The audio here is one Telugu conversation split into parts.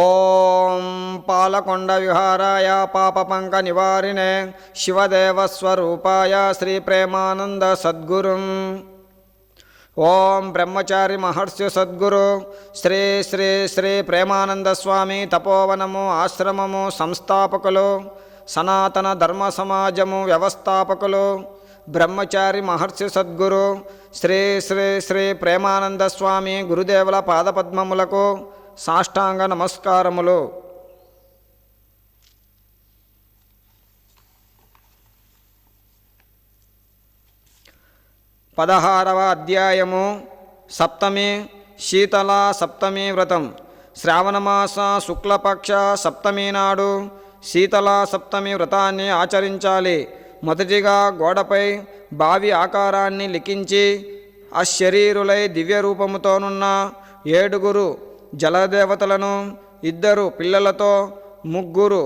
ఓం పాలకొండ విహారాయ పాపపంక నివారిణే శివదేవస్వరూపాయ శ్రీ ప్రేమానంద సద్గురుం. ఓం బ్రహ్మచారి మహర్షి సద్గురు. శ్రీ శ్రీ శ్రీ ప్రేమానంద స్వామి తపోవనము ఆశ్రమము సంస్థాపకులు. సనాతన ధర్మ సమాజము వ్యవస్థాపకులు. బ్రహ్మచారి మహర్షి సద్గురు. శ్రీ శ్రీ శ్రీ ప్రేమానంద స్వామి గురుదేవుల పాదపద్మములకు సాష్టాంగ నమస్కారములు. పదహారవ అధ్యాయము సప్తమి శీతల సప్తమి వ్రతం. శ్రావణమాస శుక్లపక్ష సప్తమి నాడు శీతల సప్తమి వ్రతాన్ని ఆచరించాలి. మొదటిగా గోడపై బావి ఆకారాన్ని లిఖించి అశరీరులై దివ్య రూపముతోనున్న ఏడుగురు జలదేవతలను ఇద్దరు పిల్లలతో ముగ్గురు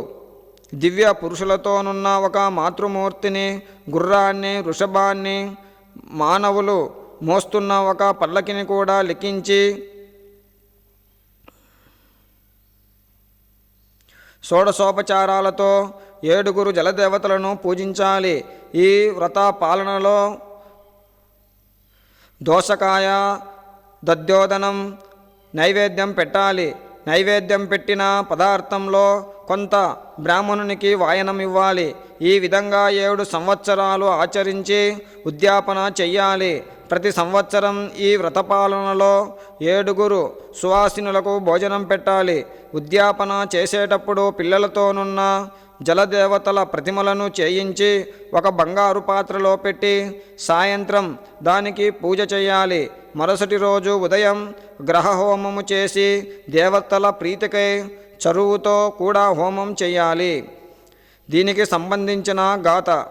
దివ్య పురుషులతోనున్న ఒక మాతృమూర్తిని గుర్రాన్ని వృషభాన్ని మానవులు మోస్తున్న ఒక పల్లకిని కూడా లిఖించి షోడశోపచారాలతో ఏడుగురు జలదేవతలను పూజించాలి. ఈ వ్రత పాలనలో దోసకాయ దద్యోదనం నైవేద్యం పెట్టాలి. నైవేద్యం పెట్టిన పదార్థంలో కొంత బ్రాహ్మణునికి వాయనం ఇవ్వాలి. ఈ విధంగా ఏడు సంవత్సరాలు ఆచరించి ఉద్యాపన చెయ్యాలి. ప్రతి సంవత్సరం ఈ వ్రతపాలనలో ఏడుగురు సువాసినులకు భోజనం పెట్టాలి. ఉద్యాపన చేసేటప్పుడు పిల్లలతోనున్న జలదేవతల ప్రతిమలను చేయించి ఒక బంగారు పాత్రలో పెట్టి సాయంత్రం దానికి పూజ చేయాలి. మరుసటి రోజు ఉదయం గ్రహ హోమము చేసి దేవతల ప్రీతికై చరువుతో కూడా హోమం చేయాలి. దీనికి సంబంధించిన గాథ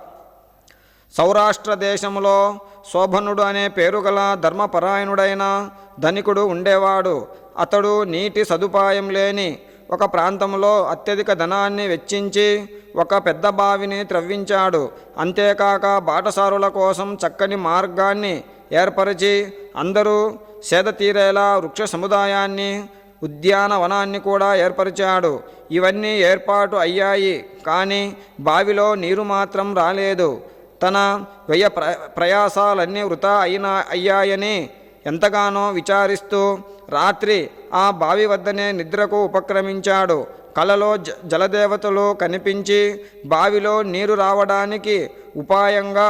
సౌరాష్ట్ర దేశంలో శోభనుడు అనే పేరు గల ధర్మపరాయణుడైన ధనికుడు ఉండేవాడు. అతడు నీటి సదుపాయం లేని ఒక ప్రాంతంలో అత్యధిక ధనాన్ని వెచ్చించి ఒక పెద్ద బావిని త్రవ్వించాడు. అంతేకాక బాటసారుల కోసం చక్కని మార్గాన్ని ఏర్పరిచి అందరూ సేద తీరేలా వృక్ష సముదాయాన్ని ఉద్యానవనాన్ని కూడా ఏర్పరిచాడు. ఇవన్నీ ఏర్పాటు అయ్యాయి. కానీ బావిలో నీరు మాత్రం రాలేదు. తన వ్యయ ప్ర ప్రయాసాలన్నీ వృధా అయినా అయ్యాయని ఎంతగానో విచారిస్తూ రాత్రి ఆ బావి వద్దనే నిద్రకు ఉపక్రమించాడు. కలలో జ జలదేవతలు కనిపించి బావిలో నీరు రావడానికి ఉపాయంగా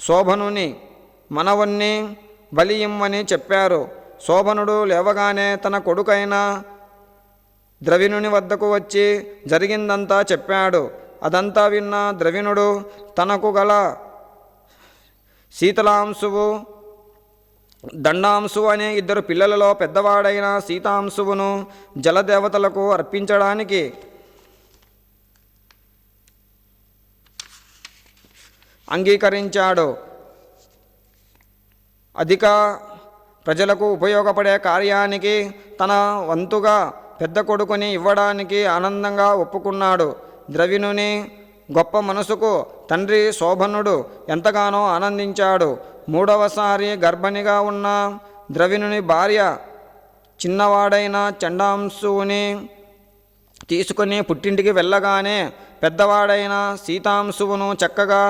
శోభనుని మనవన్ని బలియిమ్మని చెప్పారు. శోభనుడు లేవగానే తన కొడుకైన ద్రవిణుని వద్దకు వచ్చి జరిగిందంతా చెప్పాడు. అదంతా విన్న ద్రవిణుడు తనకు గల శీతలాంశువు దండాంశు అనే ఇద్దరు పిల్లలలో పెద్దవాడైన సీతాంశువును జలదేవతలకు అర్పించడానికి అంగీకరించాడు. అధిక ప్రజలకు ఉపయోగపడే కార్యానికి తన వంతుగా పెద్ద కొడుకుని ఇవ్వడానికి ఆనందంగా ఒప్పుకున్నాడు. ద్రవిణుని గొప్ప మనసుకు తండ్రి శోభనుడు ఎంతగానో ఆనందించాడు. మూడవసారి గర్భిణిగా ఉన్న ద్రవిణుని భార్య చిన్నవాడైన చండాంశువుని తీసుకుని పుట్టింటికి వెళ్ళగానే పెద్దవాడైన సీతాంశువును చక్కగా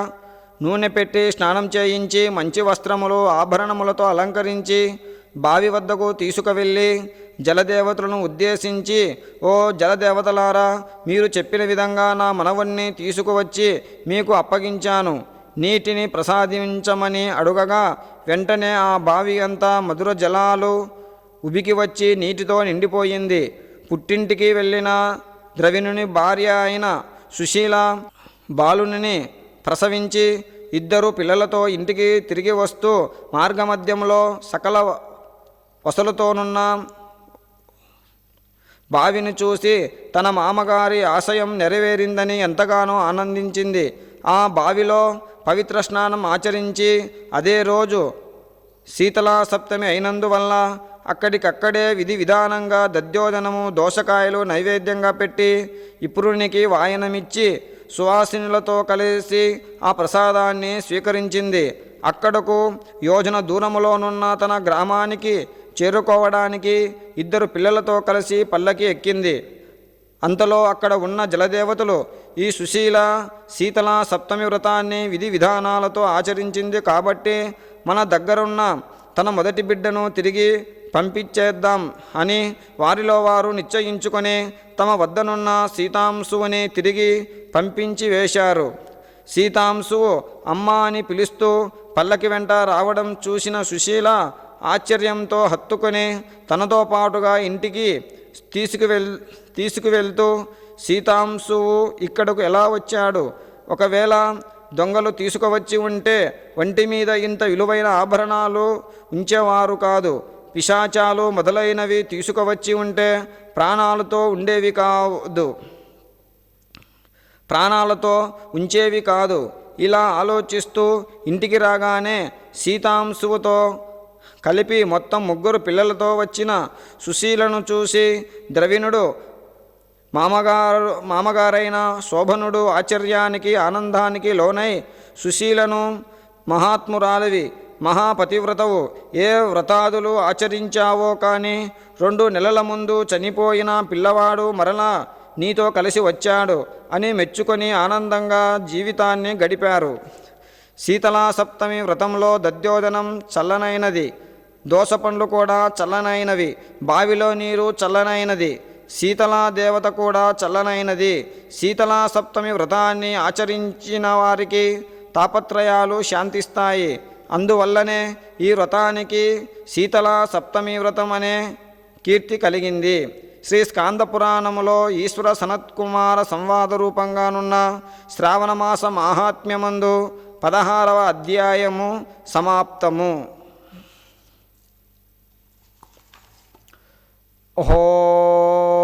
నూనె పెట్టి స్నానం చేయించి మంచి వస్త్రములు ఆభరణములతో అలంకరించి బావి వద్దకు తీసుకువెళ్ళి జలదేవతలను ఉద్దేశించి ఓ జలదేవతలారా మీరు చెప్పిన విధంగా నా మనవణ్ణి తీసుకువచ్చి మీకు అప్పగించాను. నీటిని ప్రసాదించమని అడుగగా వెంటనే ఆ బావి అంతా మధుర జలాలు ఉబికి వచ్చి నీటితో నిండిపోయింది. పుట్టింటికి వెళ్ళిన ద్రవిణుని భార్య అయిన సుశీల బాలుని ప్రసవించి ఇద్దరు పిల్లలతో ఇంటికి తిరిగి వస్తూ మార్గమధ్యంలో సకల వసలతోనున్న బావిని చూసి తన మామగారి ఆశయం నెరవేరిందని ఎంతగానో ఆనందించింది. ఆ బావిలో పవిత్ర స్నానం ఆచరించి అదే రోజు శీతలా సప్తమి అయినందువల్ల అక్కడికక్కడే విధి విధానంగా దద్యోదనము దోసకాయలు నైవేద్యంగా పెట్టి ఇపురునికి వాయనమిచ్చి సువాసినులతో కలిసి ఆ ప్రసాదాన్ని స్వీకరించింది. అక్కడకు యోజన దూరములోనున్న తన గ్రామానికి చేరుకోవడానికి ఇద్దరు పిల్లలతో కలిసి పల్లకి ఎక్కింది. అంతలో అక్కడ ఉన్న జలదేవతలు ఈ సుశీల శీతల సప్తమి వ్రతాన్ని విధి విధానాలతో ఆచరించింది కాబట్టి మన దగ్గరున్న తన మొదటి బిడ్డను తిరిగి పంపించేద్దాం అని వారిలో వారు నిశ్చయించుకొని తమ వద్దనున్న సీతాంశువుని తిరిగి పంపించి వేశారు. సీతాంశువు అమ్మ అని పిలుస్తూ పల్లకి వెంట రావడం చూసిన సుశీల ఆశ్చర్యంతో హత్తుకొని తనతో పాటుగా ఇంటికి తీసుకువెల్ తీసుకువెళ్తూ సీతాంశువు ఇక్కడకు ఎలా వచ్చాడు? ఒకవేళ దొంగలు తీసుకువచ్చి ఉంటే వంటి మీద ఇంత విలువైన ఆభరణాలు ఉంచేవారు కాదు. పిశాచాలు మొదలైనవి తీసుకువచ్చి ఉంటే ప్రాణాలతో ఉండేవి కాదు. ప్రాణాలతో ఉంచేవి కాదు. ఇలా ఆలోచిస్తూ ఇంటికి రాగానే సీతాంశువుతో కలిపి మొత్తం ముగ్గురు పిల్లలతో వచ్చిన సుశీలను చూసి ద్రవిణుడు మామగారు మామగారైన శోభనుడు ఆశ్చర్యానికి ఆనందానికి లోనై సుశీలను మహాత్మురాలివి మహాపతివ్రతవు ఏ వ్రతాదులు ఆచరించావో కానీ రెండు నెలల ముందు చనిపోయిన పిల్లవాడు మరలా నీతో కలిసి వచ్చాడు అని మెచ్చుకొని ఆనందంగా జీవితాన్ని గడిపారు. శీతలా సప్తమి వ్రతంలో దద్యోదనం చల్లనైనది. దోసపండ్లు కూడా చల్లనైనవి. బావిలో నీరు చల్లనైనది. శీతలా దేవత కూడా చల్లనైనది. శీతలా సప్తమి వ్రతాన్ని ఆచరించిన వారికి తాపత్రయాలు శాంతిస్తాయి. అందువల్లనే ఈ వ్రతానికి శీతలా సప్తమి వ్రతం అనే కీర్తి కలిగింది. శ్రీ స్కాంద పురాణములో ఈశ్వర సనత్కుమార సంవాద రూపంగానున్న శ్రావణమాస మాహాత్మ్యమందు పదహారవ అధ్యాయము సమాప్తము. ఓం